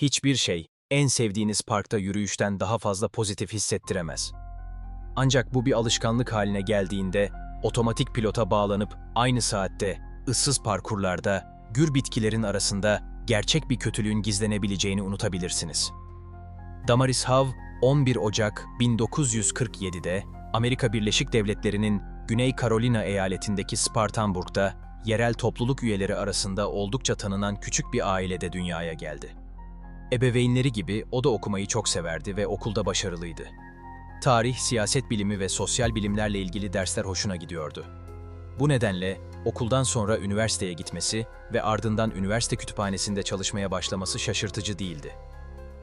Hiçbir şey en sevdiğiniz parkta yürüyüşten daha fazla pozitif hissettiremez. Ancak bu bir alışkanlık haline geldiğinde otomatik pilota bağlanıp aynı saatte ıssız parkurlarda gür bitkilerin arasında gerçek bir kötülüğün gizlenebileceğini unutabilirsiniz. Damaris Hav 11 Ocak 1947'de Amerika Birleşik Devletleri'nin Güney Carolina eyaletindeki Spartanburg'da yerel topluluk üyeleri arasında oldukça tanınan küçük bir ailede dünyaya geldi. Ebeveynleri gibi o da okumayı çok severdi ve okulda başarılıydı. Tarih, siyaset bilimi ve sosyal bilimlerle ilgili dersler hoşuna gidiyordu. Bu nedenle okuldan sonra üniversiteye gitmesi ve ardından üniversite kütüphanesinde çalışmaya başlaması şaşırtıcı değildi.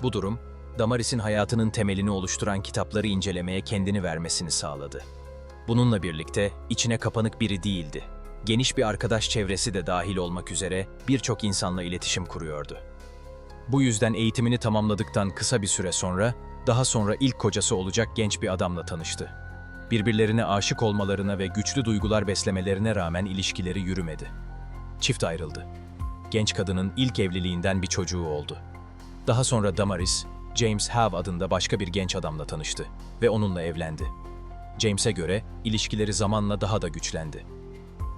Bu durum, Damaris'in hayatının temelini oluşturan kitapları incelemeye kendini vermesini sağladı. Bununla birlikte içine kapanık biri değildi. Geniş bir arkadaş çevresi de dahil olmak üzere birçok insanla iletişim kuruyordu. Bu yüzden eğitimini tamamladıktan kısa bir süre sonra, daha sonra ilk kocası olacak genç bir adamla tanıştı. Birbirlerine aşık olmalarına ve güçlü duygular beslemelerine rağmen ilişkileri yürümedi. Çift ayrıldı. Genç kadının ilk evliliğinden bir çocuğu oldu. Daha sonra Damaris, James Have adında başka bir genç adamla tanıştı ve onunla evlendi. James'e göre ilişkileri zamanla daha da güçlendi.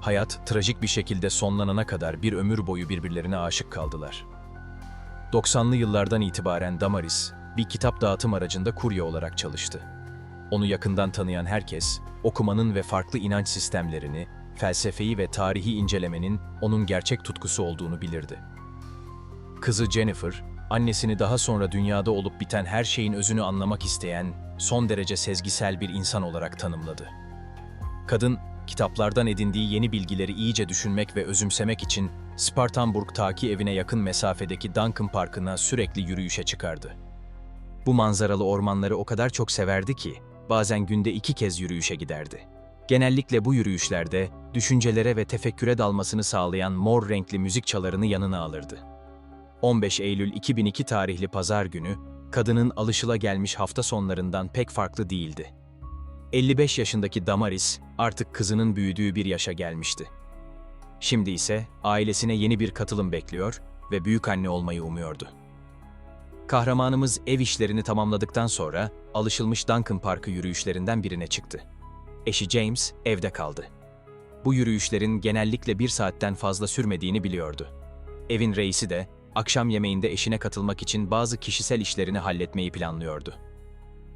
Hayat trajik bir şekilde sonlanana kadar bir ömür boyu birbirlerine aşık kaldılar. 90'lı yıllardan itibaren Damaris, bir kitap dağıtım aracında kurye olarak çalıştı. Onu yakından tanıyan herkes, okumanın ve farklı inanç sistemlerini, felsefeyi ve tarihi incelemenin onun gerçek tutkusu olduğunu bilirdi. Kızı Jennifer, annesini daha sonra dünyada olup biten her şeyin özünü anlamak isteyen, son derece sezgisel bir insan olarak tanımladı. Kadın, kitaplardan edindiği yeni bilgileri iyice düşünmek ve özümsemek için Spartanburg'taki evine yakın mesafedeki Duncan Parkı'na sürekli yürüyüşe çıkardı. Bu manzaralı ormanları o kadar çok severdi ki, bazen günde iki kez yürüyüşe giderdi. Genellikle bu yürüyüşlerde, düşüncelere ve tefekküre dalmasını sağlayan mor renkli müzik çalarını yanına alırdı. 15 Eylül 2002 tarihli pazar günü, kadının alışılagelmiş hafta sonlarından pek farklı değildi. 55 yaşındaki Damaris artık kızının büyüdüğü bir yaşa gelmişti. Şimdi ise ailesine yeni bir katılım bekliyor ve büyük anne olmayı umuyordu. Kahramanımız ev işlerini tamamladıktan sonra alışılmış Duncan Parkı yürüyüşlerinden birine çıktı. Eşi James evde kaldı. Bu yürüyüşlerin genellikle bir saatten fazla sürmediğini biliyordu. Evin reisi de akşam yemeğinde eşine katılmak için bazı kişisel işlerini halletmeyi planlıyordu.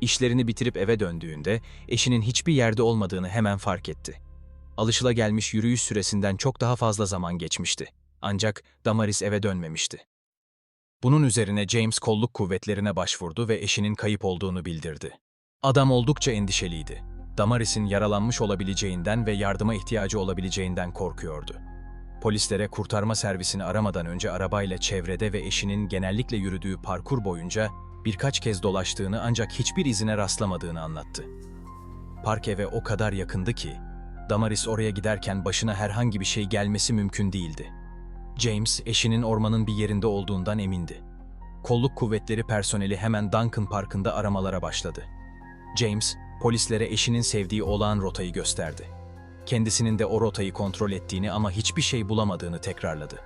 İşlerini bitirip eve döndüğünde eşinin hiçbir yerde olmadığını hemen fark etti. Alışılagelmiş yürüyüş süresinden çok daha fazla zaman geçmişti. Ancak Damaris eve dönmemişti. Bunun üzerine James kolluk kuvvetlerine başvurdu ve eşinin kayıp olduğunu bildirdi. Adam oldukça endişeliydi. Damaris'in yaralanmış olabileceğinden ve yardıma ihtiyacı olabileceğinden korkuyordu. Polislere kurtarma servisini aramadan önce arabayla çevrede ve eşinin genellikle yürüdüğü parkur boyunca birkaç kez dolaştığını ancak hiçbir izine rastlamadığını anlattı. Park eve o kadar yakındı ki, Damaris oraya giderken başına herhangi bir şey gelmesi mümkün değildi. James, eşinin ormanın bir yerinde olduğundan emindi. Kolluk kuvvetleri personeli hemen Duncan Parkı'nda aramalara başladı. James, polislere eşinin sevdiği olağan rotayı gösterdi. Kendisinin de o rotayı kontrol ettiğini ama hiçbir şey bulamadığını tekrarladı.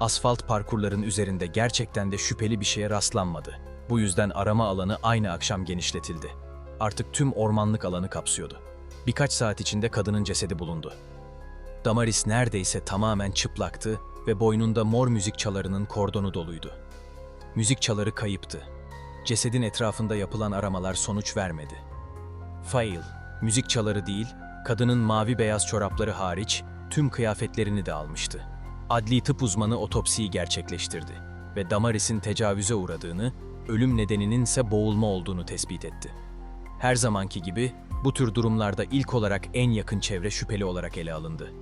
Asfalt parkurların üzerinde gerçekten de şüpheli bir şeye rastlanmadı. Bu yüzden arama alanı aynı akşam genişletildi. Artık tüm ormanlık alanı kapsıyordu. Birkaç saat içinde kadının cesedi bulundu. Damaris neredeyse tamamen çıplaktı ve boynunda mor müzik çalarının kordonu doluydu. Müzik çaları kayıptı. Cesedin etrafında yapılan aramalar sonuç vermedi. Fail, müzik çaları değil, kadının mavi beyaz çorapları hariç tüm kıyafetlerini de almıştı. Adli tıp uzmanı otopsiyi gerçekleştirdi ve Damaris'in tecavüze uğradığını, ölüm nedeninin ise boğulma olduğunu tespit etti. Her zamanki gibi bu tür durumlarda ilk olarak en yakın çevre şüpheli olarak ele alındı.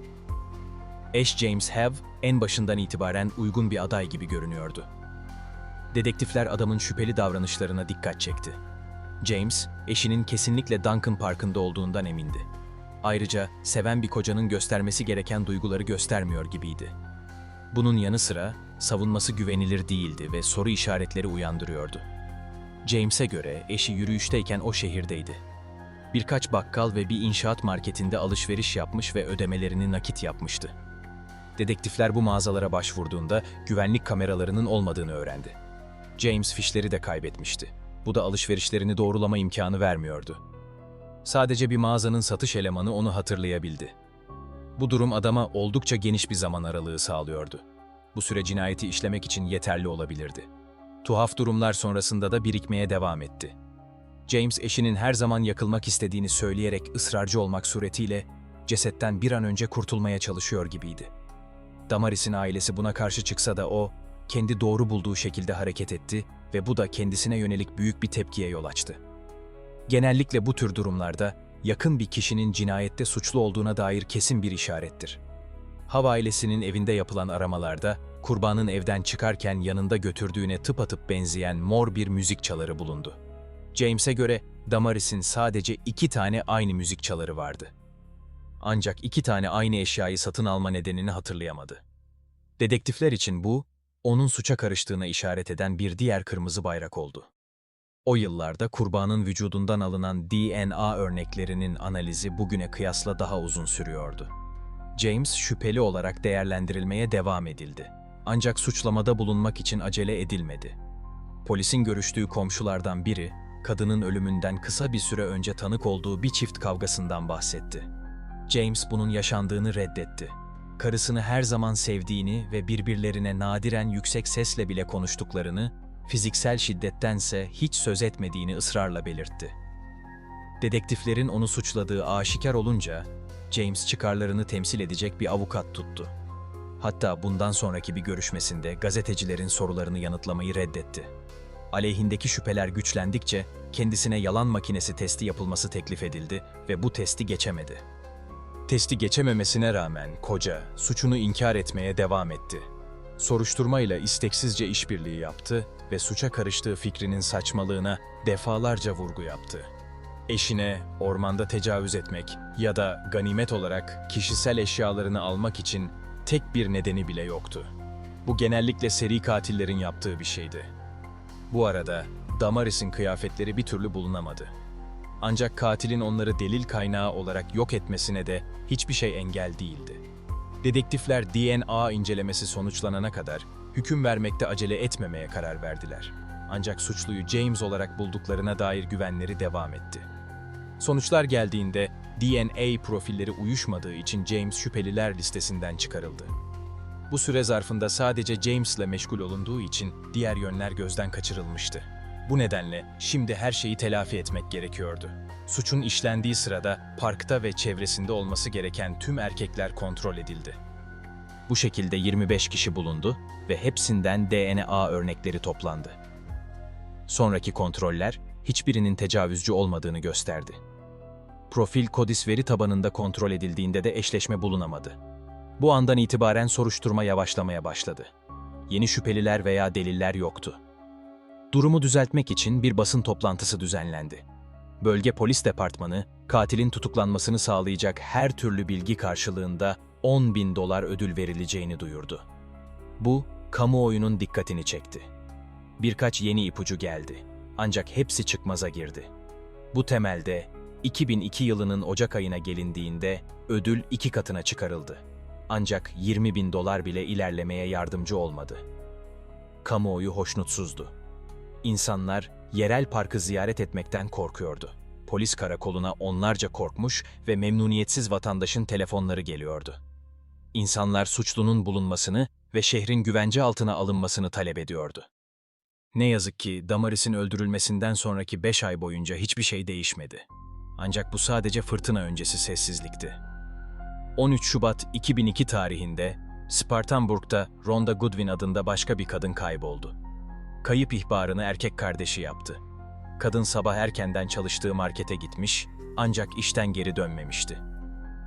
Eş James Have en başından itibaren uygun bir aday gibi görünüyordu. Dedektifler adamın şüpheli davranışlarına dikkat çekti. James, eşinin kesinlikle Duncan Parkı'nda olduğundan emindi. Ayrıca seven bir kocanın göstermesi gereken duyguları göstermiyor gibiydi. Bunun yanı sıra savunması güvenilir değildi ve soru işaretleri uyandırıyordu. James'e göre eşi yürüyüşteyken o şehirdeydi. Birkaç bakkal ve bir inşaat marketinde alışveriş yapmış ve ödemelerini nakit yapmıştı. Dedektifler bu mağazalara başvurduğunda güvenlik kameralarının olmadığını öğrendi. James fişleri de kaybetmişti. Bu da alışverişlerini doğrulama imkanı vermiyordu. Sadece bir mağazanın satış elemanı onu hatırlayabildi. Bu durum adama oldukça geniş bir zaman aralığı sağlıyordu. Bu süre cinayeti işlemek için yeterli olabilirdi. Tuhaf durumlar sonrasında da birikmeye devam etti. James eşinin her zaman yakılmak istediğini söyleyerek ısrarcı olmak suretiyle cesetten bir an önce kurtulmaya çalışıyor gibiydi. Damaris'in ailesi buna karşı çıksa da o, kendi doğru bulduğu şekilde hareket etti ve bu da kendisine yönelik büyük bir tepkiye yol açtı. Genellikle bu tür durumlarda yakın bir kişinin cinayette suçlu olduğuna dair kesin bir işarettir. Hav ailesinin evinde yapılan aramalarda kurbanın evden çıkarken yanında götürdüğüne tıpatıp benzeyen mor bir müzik çaları bulundu. James'e göre Damaris'in sadece iki tane aynı müzik çaları vardı. Ancak iki tane aynı eşyayı satın alma nedenini hatırlayamadı. Dedektifler için bu, onun suça karıştığına işaret eden bir diğer kırmızı bayrak oldu. O yıllarda kurbanın vücudundan alınan DNA örneklerinin analizi bugüne kıyasla daha uzun sürüyordu. James şüpheli olarak değerlendirilmeye devam edildi. Ancak suçlamada bulunmak için acele edilmedi. Polisin görüştüğü komşulardan biri, kadının ölümünden kısa bir süre önce tanık olduğu bir çift kavgasından bahsetti. James bunun yaşandığını reddetti. Karısını her zaman sevdiğini ve birbirlerine nadiren yüksek sesle bile konuştuklarını, fiziksel şiddettense hiç söz etmediğini ısrarla belirtti. Dedektiflerin onu suçladığı aşikar olunca, James çıkarlarını temsil edecek bir avukat tuttu. Hatta bundan sonraki bir görüşmesinde gazetecilerin sorularını yanıtlamayı reddetti. Aleyhindeki şüpheler güçlendikçe kendisine yalan makinesi testi yapılması teklif edildi ve bu testi geçemedi. Testi geçememesine rağmen koca suçunu inkar etmeye devam etti. Soruşturmayla isteksizce işbirliği yaptı ve suça karıştığı fikrinin saçmalığına defalarca vurgu yaptı. Eşine ormanda tecavüz etmek ya da ganimet olarak kişisel eşyalarını almak için tek bir nedeni bile yoktu. Bu genellikle seri katillerin yaptığı bir şeydi. Bu arada Damaris'in kıyafetleri bir türlü bulunamadı. Ancak katilin onları delil kaynağı olarak yok etmesine de hiçbir şey engel değildi. Dedektifler DNA incelemesi sonuçlanana kadar hüküm vermekte acele etmemeye karar verdiler. Ancak suçluyu James olarak bulduklarına dair güvenleri devam etti. Sonuçlar geldiğinde DNA profilleri uyuşmadığı için James şüpheliler listesinden çıkarıldı. Bu süre zarfında sadece James'le meşgul olunduğu için diğer yönler gözden kaçırılmıştı. Bu nedenle şimdi her şeyi telafi etmek gerekiyordu. Suçun işlendiği sırada parkta ve çevresinde olması gereken tüm erkekler kontrol edildi. Bu şekilde 25 kişi bulundu ve hepsinden DNA örnekleri toplandı. Sonraki kontroller hiçbirinin tecavüzcü olmadığını gösterdi. Profil Kodis veri tabanında kontrol edildiğinde de eşleşme bulunamadı. Bu andan itibaren soruşturma yavaşlamaya başladı. Yeni şüpheliler veya deliller yoktu. Durumu düzeltmek için bir basın toplantısı düzenlendi. Bölge Polis Departmanı, katilin tutuklanmasını sağlayacak her türlü bilgi karşılığında 10 bin dolar ödül verileceğini duyurdu. Bu, kamuoyunun dikkatini çekti. Birkaç yeni ipucu geldi. Ancak hepsi çıkmaza girdi. Bu temelde 2002 yılının Ocak ayına gelindiğinde ödül iki katına çıkarıldı. Ancak 20 bin dolar bile ilerlemeye yardımcı olmadı. Kamuoyu hoşnutsuzdu. İnsanlar yerel parkı ziyaret etmekten korkuyordu. Polis karakoluna onlarca korkmuş ve memnuniyetsiz vatandaşın telefonları geliyordu. İnsanlar suçlunun bulunmasını ve şehrin güvence altına alınmasını talep ediyordu. Ne yazık ki Damaris'in öldürülmesinden sonraki 5 ay boyunca hiçbir şey değişmedi. Ancak bu sadece fırtına öncesi sessizlikti. 13 Şubat 2002 tarihinde Spartanburg'da Rhonda Goodwin adında başka bir kadın kayboldu. Kayıp ihbarını erkek kardeşi yaptı. Kadın sabah erkenden çalıştığı markete gitmiş ancak işten geri dönmemişti.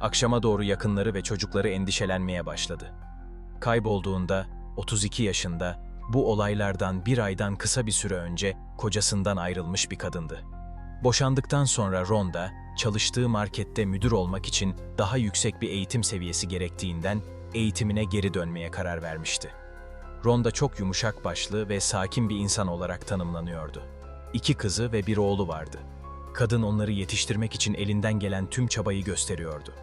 Akşama doğru yakınları ve çocukları endişelenmeye başladı. Kaybolduğunda 32 yaşında bu olaylardan bir aydan kısa bir süre önce kocasından ayrılmış bir kadındı. Boşandıktan sonra Ronda, çalıştığı markette müdür olmak için daha yüksek bir eğitim seviyesi gerektiğinden eğitimine geri dönmeye karar vermişti. Ronda çok yumuşak başlı ve sakin bir insan olarak tanımlanıyordu. İki kızı ve bir oğlu vardı. Kadın onları yetiştirmek için elinden gelen tüm çabayı gösteriyordu.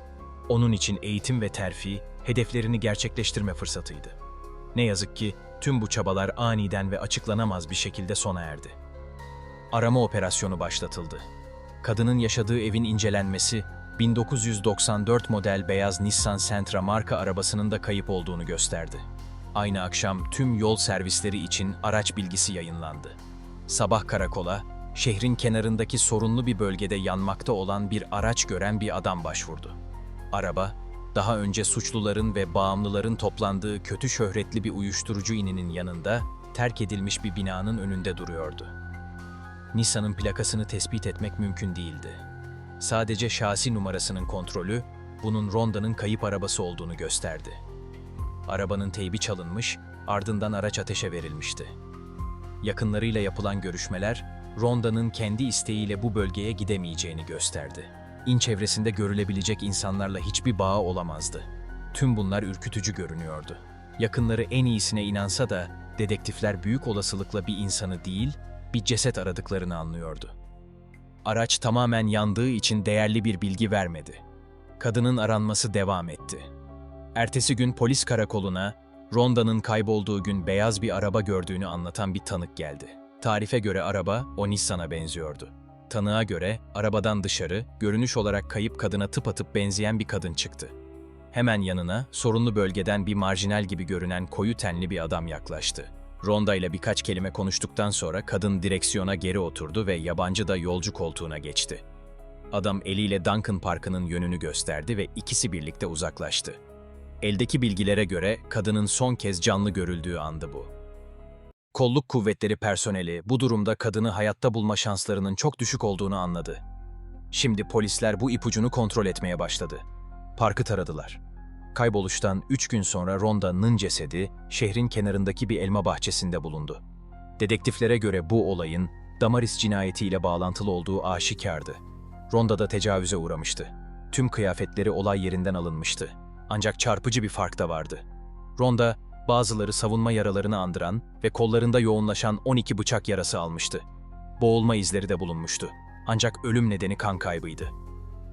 Onun için eğitim ve terfi, hedeflerini gerçekleştirme fırsatıydı. Ne yazık ki tüm bu çabalar aniden ve açıklanamaz bir şekilde sona erdi. Arama operasyonu başlatıldı. Kadının yaşadığı evin incelenmesi, 1994 model beyaz Nissan Sentra marka arabasının da kayıp olduğunu gösterdi. Aynı akşam tüm yol servisleri için araç bilgisi yayınlandı. Sabah karakola, şehrin kenarındaki sorunlu bir bölgede yanmakta olan bir araç gören bir adam başvurdu. Araba, daha önce suçluların ve bağımlıların toplandığı kötü şöhretli bir uyuşturucu ininin yanında terk edilmiş bir binanın önünde duruyordu. Nissan'ın plakasını tespit etmek mümkün değildi. Sadece şasi numarasının kontrolü bunun Ronda'nın kayıp arabası olduğunu gösterdi. Arabanın teybi çalınmış, ardından araç ateşe verilmişti. Yakınlarıyla yapılan görüşmeler, Ronda'nın kendi isteğiyle bu bölgeye gidemeyeceğini gösterdi. İn çevresinde görülebilecek insanlarla hiçbir bağı olamazdı. Tüm bunlar ürkütücü görünüyordu. Yakınları en iyisine inansa da dedektifler büyük olasılıkla bir insanı değil, bir ceset aradıklarını anlıyordu. Araç tamamen yandığı için değerli bir bilgi vermedi. Kadının aranması devam etti. Ertesi gün polis karakoluna Ronda'nın kaybolduğu gün beyaz bir araba gördüğünü anlatan bir tanık geldi. Tarife göre araba o Nissan'a benziyordu. Tanığa göre arabadan dışarı görünüş olarak kayıp kadına tıpatıp benzeyen bir kadın çıktı. Hemen yanına sorunlu bölgeden bir marjinal gibi görünen koyu tenli bir adam yaklaştı. Ronda ile birkaç kelime konuştuktan sonra kadın direksiyona geri oturdu ve yabancı da yolcu koltuğuna geçti. Adam eliyle Duncan Parkı'nın yönünü gösterdi ve ikisi birlikte uzaklaştı. Eldeki bilgilere göre kadının son kez canlı görüldüğü andı bu. Kolluk kuvvetleri personeli bu durumda kadını hayatta bulma şanslarının çok düşük olduğunu anladı. Şimdi polisler bu ipucunu kontrol etmeye başladı. Parkı taradılar. Kayboluştan üç gün sonra Ronda'nın cesedi şehrin kenarındaki bir elma bahçesinde bulundu. Dedektiflere göre bu olayın Damaris cinayetiyle bağlantılı olduğu aşikardı. Ronda da tecavüze uğramıştı. Tüm kıyafetleri olay yerinden alınmıştı. Ancak çarpıcı bir fark da vardı. Ronda, bazıları savunma yaralarını andıran ve kollarında yoğunlaşan 12 bıçak yarası almıştı. Boğulma izleri de bulunmuştu. Ancak ölüm nedeni kan kaybıydı.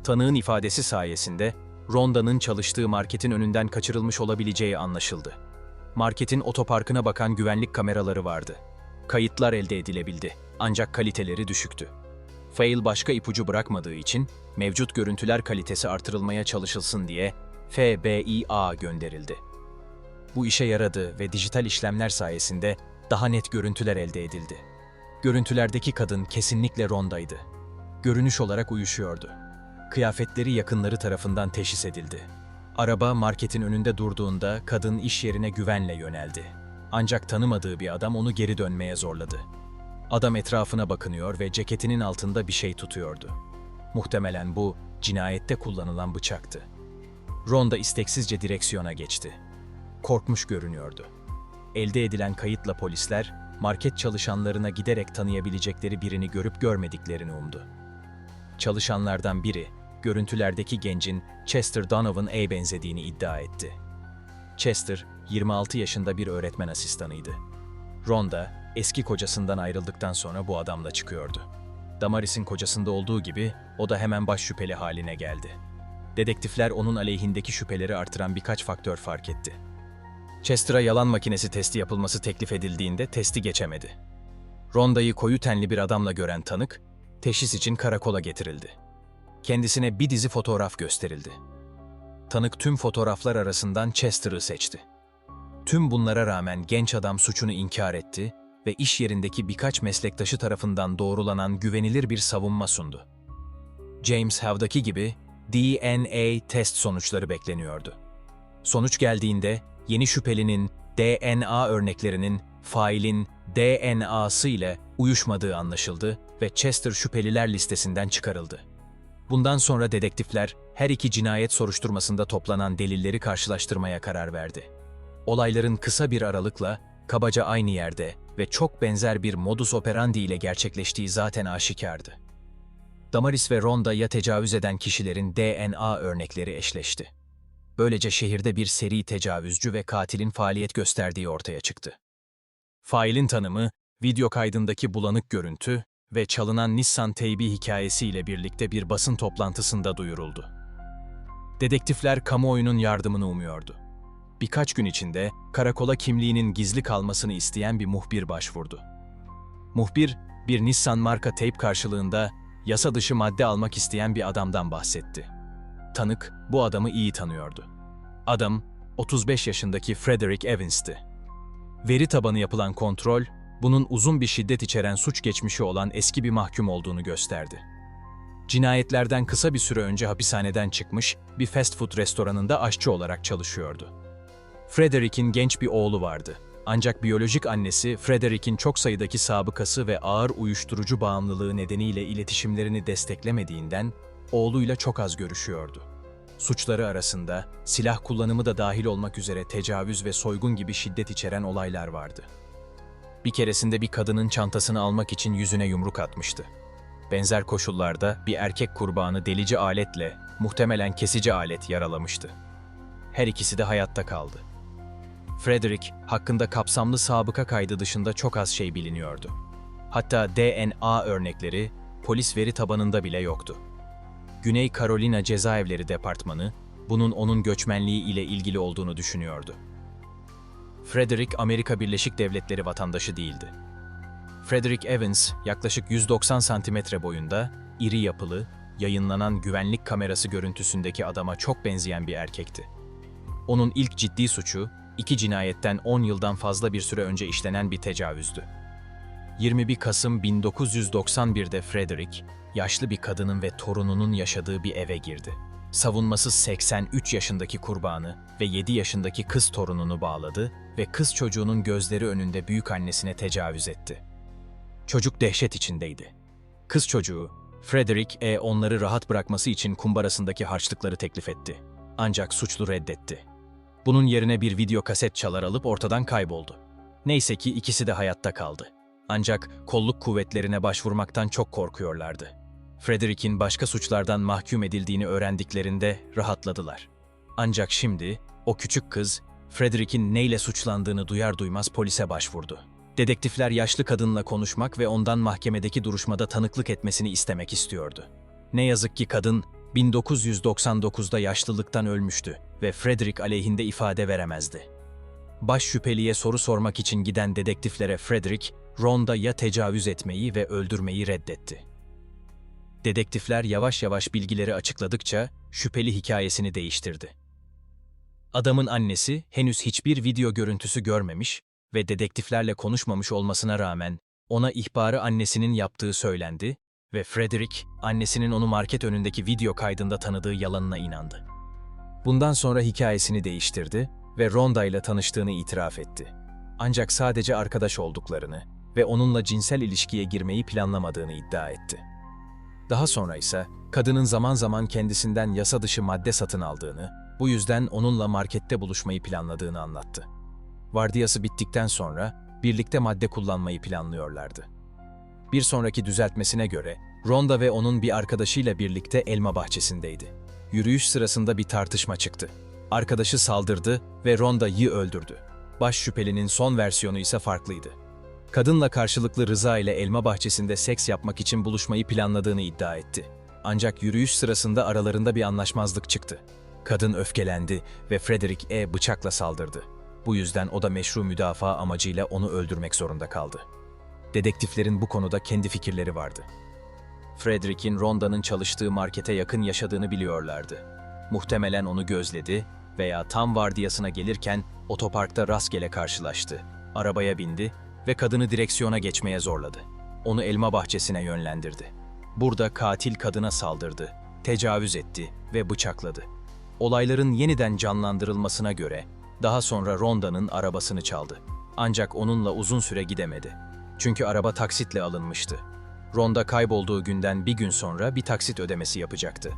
Tanığın ifadesi sayesinde Ronda'nın çalıştığı marketin önünden kaçırılmış olabileceği anlaşıldı. Marketin otoparkına bakan güvenlik kameraları vardı. Kayıtlar elde edilebildi ancak kaliteleri düşüktü. Fail başka ipucu bırakmadığı için mevcut görüntüler kalitesi artırılmaya çalışılsın diye FBIA gönderildi. Bu işe yaradı ve dijital işlemler sayesinde daha net görüntüler elde edildi. Görüntülerdeki kadın kesinlikle Ronda'ydı. Görünüş olarak uyuşuyordu. Kıyafetleri yakınları tarafından teşhis edildi. Araba marketin önünde durduğunda kadın iş yerine güvenle yöneldi. Ancak tanımadığı bir adam onu geri dönmeye zorladı. Adam etrafına bakınıyor ve ceketinin altında bir şey tutuyordu. Muhtemelen bu cinayette kullanılan bıçaktı. Ronda isteksizce direksiyona geçti. Korkmuş görünüyordu. Elde edilen kayıtla polisler, market çalışanlarına giderek tanıyabilecekleri birini görüp görmediklerini umdu. Çalışanlardan biri, görüntülerdeki gencin Chester Donovan'a benzediğini iddia etti. Chester, 26 yaşında bir öğretmen asistanıydı. Ronda, eski kocasından ayrıldıktan sonra bu adamla çıkıyordu. Damaris'in kocasında olduğu gibi o da hemen baş şüpheli haline geldi. Dedektifler onun aleyhindeki şüpheleri artıran birkaç faktör fark etti. Chester'a yalan makinesi testi yapılması teklif edildiğinde testi geçemedi. Ronda'yı koyu tenli bir adamla gören tanık, teşhis için karakola getirildi. Kendisine bir dizi fotoğraf gösterildi. Tanık tüm fotoğraflar arasından Chester'ı seçti. Tüm bunlara rağmen genç adam suçunu inkar etti ve iş yerindeki birkaç meslektaşı tarafından doğrulanan güvenilir bir savunma sundu. James Howe'daki gibi DNA test sonuçları bekleniyordu. Sonuç geldiğinde yeni şüphelinin DNA örneklerinin failin DNA'sı ile uyuşmadığı anlaşıldı ve Chester şüpheliler listesinden çıkarıldı. Bundan sonra dedektifler her iki cinayet soruşturmasında toplanan delilleri karşılaştırmaya karar verdi. Olayların kısa bir aralıkla kabaca aynı yerde ve çok benzer bir modus operandi ile gerçekleştiği zaten aşikardı. Damaris ve Ronda ya tecavüz eden kişilerin DNA örnekleri eşleşti. Böylece şehirde bir seri tecavüzcü ve katilin faaliyet gösterdiği ortaya çıktı. Failin tanımı, video kaydındaki bulanık görüntü ve çalınan Nissan teybi hikayesiyle birlikte bir basın toplantısında duyuruldu. Dedektifler kamuoyunun yardımını umuyordu. birkaç gün içinde karakola kimliğinin gizli kalmasını isteyen bir muhbir başvurdu. Muhbir, bir Nissan marka teyp karşılığında yasa dışı madde almak isteyen bir adamdan bahsetti. Tanık bu adamı iyi tanıyordu. Adam 35 yaşındaki Frederick Evans'tı. Veri tabanı yapılan kontrol, bunun uzun bir şiddet içeren suç geçmişi olan eski bir mahkum olduğunu gösterdi. Cinayetlerden kısa bir süre önce hapishaneden çıkmış, bir fast food restoranında aşçı olarak çalışıyordu. Frederick'in genç bir oğlu vardı. Ancak biyolojik annesi Frederick'in çok sayıdaki sabıkası ve ağır uyuşturucu bağımlılığı nedeniyle iletişimlerini desteklemediğinden oğluyla çok az görüşüyordu. Suçları arasında silah kullanımı da dahil olmak üzere tecavüz ve soygun gibi şiddet içeren olaylar vardı. Bir keresinde bir kadının çantasını almak için yüzüne yumruk atmıştı. Benzer koşullarda bir erkek kurbanı delici aletle, muhtemelen kesici alet yaralamıştı. Her ikisi de hayatta kaldı. Frederick hakkında kapsamlı sabıka kaydı dışında çok az şey biliniyordu. Hatta DNA örnekleri polis veri tabanında bile yoktu. Güney Carolina Cezaevleri Departmanı bunun onun göçmenliği ile ilgili olduğunu düşünüyordu. Frederick Amerika Birleşik Devletleri vatandaşı değildi. Frederick Evans yaklaşık 190 santimetre boyunda, iri yapılı, yayınlanan güvenlik kamerası görüntüsündeki adama çok benzeyen bir erkekti. Onun ilk ciddi suçu, iki cinayetten 10 yıldan fazla bir süre önce işlenen bir tecavüzdü. 21 Kasım 1991'de Frederick, yaşlı bir kadının ve torununun yaşadığı bir eve girdi. Savunmasız 83 yaşındaki kurbanı ve 7 yaşındaki kız torununu bağladı ve kız çocuğunun gözleri önünde büyük annesine tecavüz etti. Çocuk dehşet içindeydi. Kız çocuğu, Frederick E. onları rahat bırakması için kumbarasındaki harçlıkları teklif etti. Ancak suçlu reddetti. Bunun yerine bir video kaset çalar alıp ortadan kayboldu. Neyse ki ikisi de hayatta kaldı. Ancak kolluk kuvvetlerine başvurmaktan çok korkuyorlardı. Frederick'in başka suçlardan mahkum edildiğini öğrendiklerinde rahatladılar. Ancak şimdi o küçük kız Frederick'in neyle suçlandığını duyar duymaz polise başvurdu. Dedektifler yaşlı kadınla konuşmak ve ondan mahkemedeki duruşmada tanıklık etmesini istemek istiyordu. Ne yazık ki kadın 1999'da yaşlılıktan ölmüştü ve Frederick aleyhinde ifade veremezdi. Baş şüpheliye soru sormak için giden dedektiflere Frederick, Ronda ya tecavüz etmeyi ve öldürmeyi reddetti. Dedektifler yavaş yavaş bilgileri açıkladıkça şüpheli hikayesini değiştirdi. Adamın annesi henüz hiçbir video görüntüsü görmemiş ve dedektiflerle konuşmamış olmasına rağmen ona ihbarı annesinin yaptığı söylendi ve Frederick, annesinin onu market önündeki video kaydında tanıdığı yalanına inandı. Bundan sonra hikayesini değiştirdi ve Ronda ile tanıştığını itiraf etti. Ancak sadece arkadaş olduklarını ve onunla cinsel ilişkiye girmeyi planlamadığını iddia etti. Daha sonra ise kadının zaman zaman kendisinden yasa dışı madde satın aldığını, bu yüzden onunla markette buluşmayı planladığını anlattı. Vardiyası bittikten sonra birlikte madde kullanmayı planlıyorlardı. Bir sonraki düzeltmesine göre Ronda ve onun bir arkadaşıyla birlikte elma bahçesindeydi. Yürüyüş sırasında bir tartışma çıktı. Arkadaşı saldırdı ve Ronda'yı öldürdü. Baş şüphelinin son versiyonu ise farklıydı. Kadınla karşılıklı rıza ile elma bahçesinde seks yapmak için buluşmayı planladığını iddia etti. Ancak yürüyüş sırasında aralarında bir anlaşmazlık çıktı. Kadın öfkelendi ve Frederick E. bıçakla saldırdı. Bu yüzden o da meşru müdafaa amacıyla onu öldürmek zorunda kaldı. Dedektiflerin bu konuda kendi fikirleri vardı. Frederick'in Ronda'nın çalıştığı markete yakın yaşadığını biliyorlardı. Muhtemelen onu gözledi veya tam vardiyasına gelirken otoparkta rastgele karşılaştı. Arabaya bindi ve kadını direksiyona geçmeye zorladı. Onu elma bahçesine yönlendirdi. Burada katil kadına saldırdı, tecavüz etti ve bıçakladı. Olayların yeniden canlandırılmasına göre daha sonra Ronda'nın arabasını çaldı. Ancak onunla uzun süre gidemedi. Çünkü araba taksitle alınmıştı. Ronda kaybolduğu günden bir gün sonra bir taksit ödemesi yapacaktı.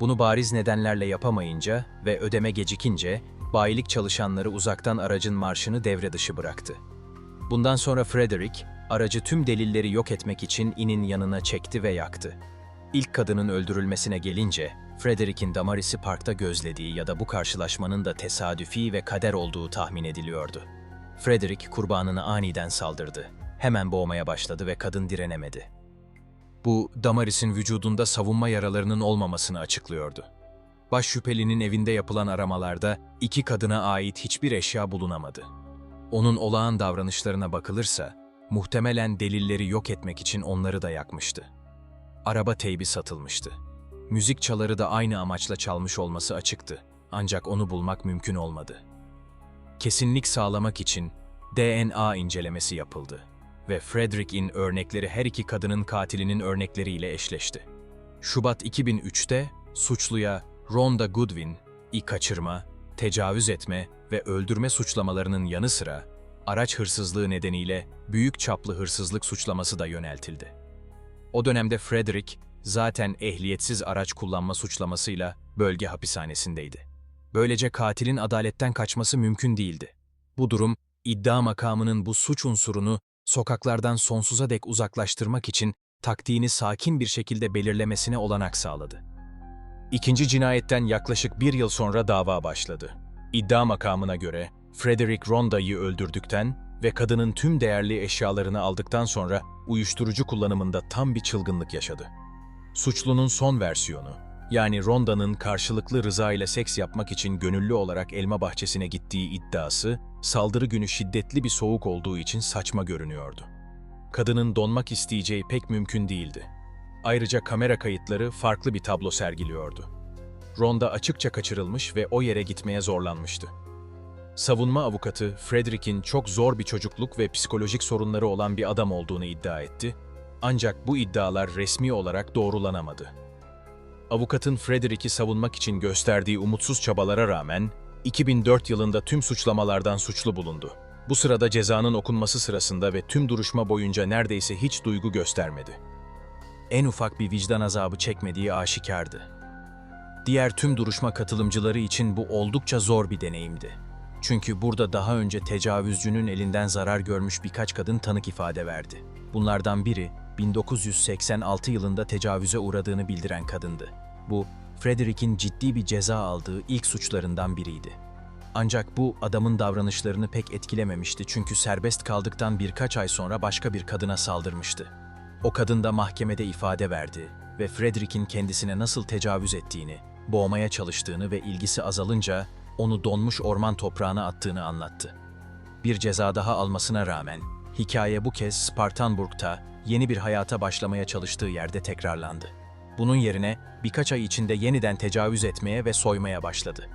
Bunu bariz nedenlerle yapamayınca ve ödeme gecikince bayilik çalışanları uzaktan aracın marşını devre dışı bıraktı. Bundan sonra Frederick, aracı tüm delilleri yok etmek için inin yanına çekti ve yaktı. İlk kadının öldürülmesine gelince, Frederick'in Damaris'i parkta gözlediği ya da bu karşılaşmanın da tesadüfi ve kader olduğu tahmin ediliyordu. Frederick kurbanını aniden saldırdı. Hemen boğmaya başladı ve kadın direnemedi. Bu, Damaris'in vücudunda savunma yaralarının olmamasını açıklıyordu. Baş şüphelinin evinde yapılan aramalarda iki kadına ait hiçbir eşya bulunamadı. Onun olağan davranışlarına bakılırsa, muhtemelen delilleri yok etmek için onları da yakmıştı. Araba teybi satılmıştı. Müzik çaları da aynı amaçla çalmış olması açıktı. Ancak onu bulmak mümkün olmadı. Kesinlik sağlamak için DNA incelemesi yapıldı ve Frederick'in örnekleri her iki kadının katilinin örnekleriyle eşleşti. Şubat 2003'te suçluya Rhonda Goodwin, i kaçırma, tecavüz etme ve öldürme suçlamalarının yanı sıra araç hırsızlığı nedeniyle büyük çaplı hırsızlık suçlaması da yöneltildi. O dönemde Frederick zaten ehliyetsiz araç kullanma suçlamasıyla bölge hapishanesindeydi. Böylece katilin adaletten kaçması mümkün değildi. Bu durum iddia makamının bu suç unsurunu sokaklardan sonsuza dek uzaklaştırmak için taktiğini sakin bir şekilde belirlemesine olanak sağladı. İkinci cinayetten yaklaşık bir yıl sonra dava başladı. İddia makamına göre Frederick Ronda'yı öldürdükten ve kadının tüm değerli eşyalarını aldıktan sonra uyuşturucu kullanımında tam bir çılgınlık yaşadı. Suçlunun son versiyonu, yani Ronda'nın karşılıklı rıza ile seks yapmak için gönüllü olarak elma bahçesine gittiği iddiası, saldırı günü şiddetli bir soğuk olduğu için saçma görünüyordu. Kadının donmak isteyeceği pek mümkün değildi. Ayrıca kamera kayıtları farklı bir tablo sergiliyordu. Ronda açıkça kaçırılmış ve o yere gitmeye zorlanmıştı. Savunma avukatı Frederick'in çok zor bir çocukluk ve psikolojik sorunları olan bir adam olduğunu iddia etti. Ancak bu iddialar resmi olarak doğrulanamadı. Avukatın Frederick'i savunmak için gösterdiği umutsuz çabalara rağmen 2004 yılında tüm suçlamalardan suçlu bulundu. Bu sırada cezanın okunması sırasında ve tüm duruşma boyunca neredeyse hiç duygu göstermedi. En ufak bir vicdan azabı çekmediği aşikardı. Diğer tüm duruşma katılımcıları için bu oldukça zor bir deneyimdi. Çünkü burada daha önce tecavüzcünün elinden zarar görmüş birkaç kadın tanık ifade verdi. Bunlardan biri 1986 yılında tecavüze uğradığını bildiren kadındı. Bu, Frederick'in ciddi bir ceza aldığı ilk suçlarından biriydi. Ancak bu adamın davranışlarını pek etkilememişti çünkü serbest kaldıktan birkaç ay sonra başka bir kadına saldırmıştı. O kadın da mahkemede ifade verdi ve Frederick'in kendisine nasıl tecavüz ettiğini, boğmaya çalıştığını ve ilgisi azalınca onu donmuş orman toprağına attığını anlattı. Bir ceza daha almasına rağmen hikaye bu kez Spartanburg'ta yeni bir hayata başlamaya çalıştığı yerde tekrarlandı. Bunun yerine birkaç ay içinde yeniden tecavüz etmeye ve soymaya başladı.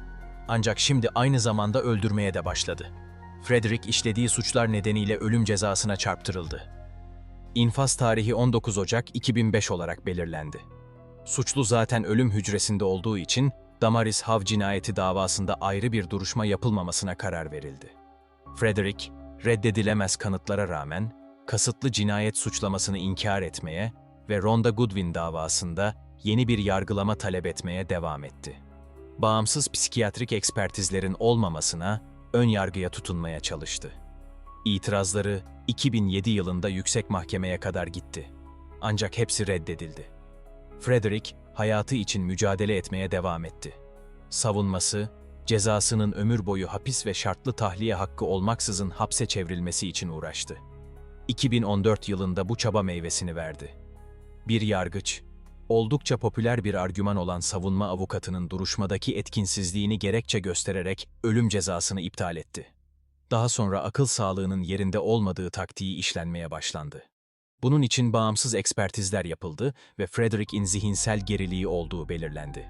Ancak şimdi aynı zamanda öldürmeye de başladı. Frederick işlediği suçlar nedeniyle ölüm cezasına çarptırıldı. İnfaz tarihi 19 Ocak 2005 olarak belirlendi. Suçlu zaten ölüm hücresinde olduğu için Damaris Hav cinayeti davasında ayrı bir duruşma yapılmamasına karar verildi. Frederick, reddedilemez kanıtlara rağmen kasıtlı cinayet suçlamasını inkar etmeye ve Rhonda Goodwin davasında yeni bir yargılama talep etmeye devam etti. Bağımsız psikiyatrik ekspertizlerin olmamasına ön yargıya tutunmaya çalıştı. İtirazları 2007 yılında yüksek mahkemeye kadar gitti. Ancak hepsi reddedildi. Frederick hayatı için mücadele etmeye devam etti. Savunması, cezasının ömür boyu hapis ve şartlı tahliye hakkı olmaksızın hapse çevrilmesi için uğraştı. 2014 yılında bu çaba meyvesini verdi. Bir yargıç, oldukça popüler bir argüman olan savunma avukatının duruşmadaki etkinsizliğini gerekçe göstererek ölüm cezasını iptal etti. Daha sonra akıl sağlığının yerinde olmadığı taktiği işlenmeye başlandı. Bunun için bağımsız ekspertizler yapıldı ve Frederick'in zihinsel geriliği olduğu belirlendi.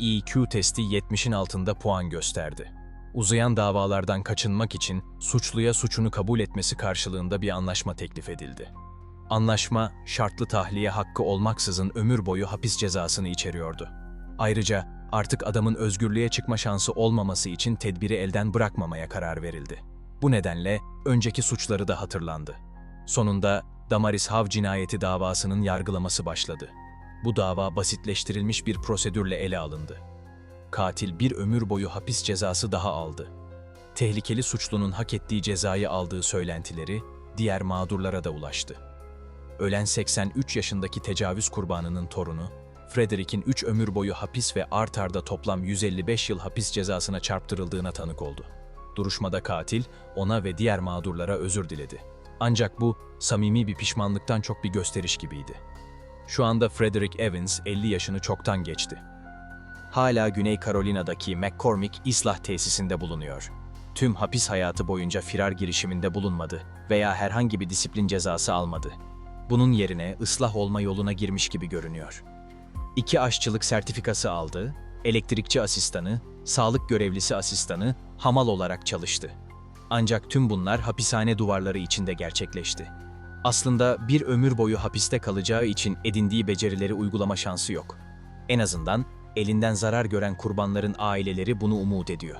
EQ testi 70'in altında puan gösterdi. Uzayan davalardan kaçınmak için suçluya suçunu kabul etmesi karşılığında bir anlaşma teklif edildi. Anlaşma, şartlı tahliye hakkı olmaksızın ömür boyu hapis cezasını içeriyordu. Ayrıca artık adamın özgürlüğe çıkma şansı olmaması için tedbiri elden bırakmamaya karar verildi. Bu nedenle önceki suçları da hatırlandı. Sonunda Damaris Hav cinayeti davasının yargılaması başladı. Bu dava basitleştirilmiş bir prosedürle ele alındı. Katil bir ömür boyu hapis cezası daha aldı. Tehlikeli suçlunun hak ettiği cezayı aldığı söylentileri diğer mağdurlara da ulaştı. Ölen 83 yaşındaki tecavüz kurbanının torunu, Frederick'in 3 ömür boyu hapis ve art arda toplam 155 yıl hapis cezasına çarptırıldığına tanık oldu. Duruşmada katil ona ve diğer mağdurlara özür diledi. Ancak bu samimi bir pişmanlıktan çok bir gösteriş gibiydi. Şu anda Frederick Evans 50 yaşını çoktan geçti. hala Güney Carolina'daki McCormick İslah Tesisinde bulunuyor. Tüm hapis hayatı boyunca firar girişiminde bulunmadı veya herhangi bir disiplin cezası almadı. Bunun yerine ıslah olma yoluna girmiş gibi görünüyor. İki aşçılık sertifikası aldı, elektrikçi asistanı, sağlık görevlisi asistanı, hamal olarak çalıştı. Ancak tüm bunlar hapishane duvarları içinde gerçekleşti. Aslında bir ömür boyu hapiste kalacağı için edindiği becerileri uygulama şansı yok. En azından elinden zarar gören kurbanların aileleri bunu umut ediyor.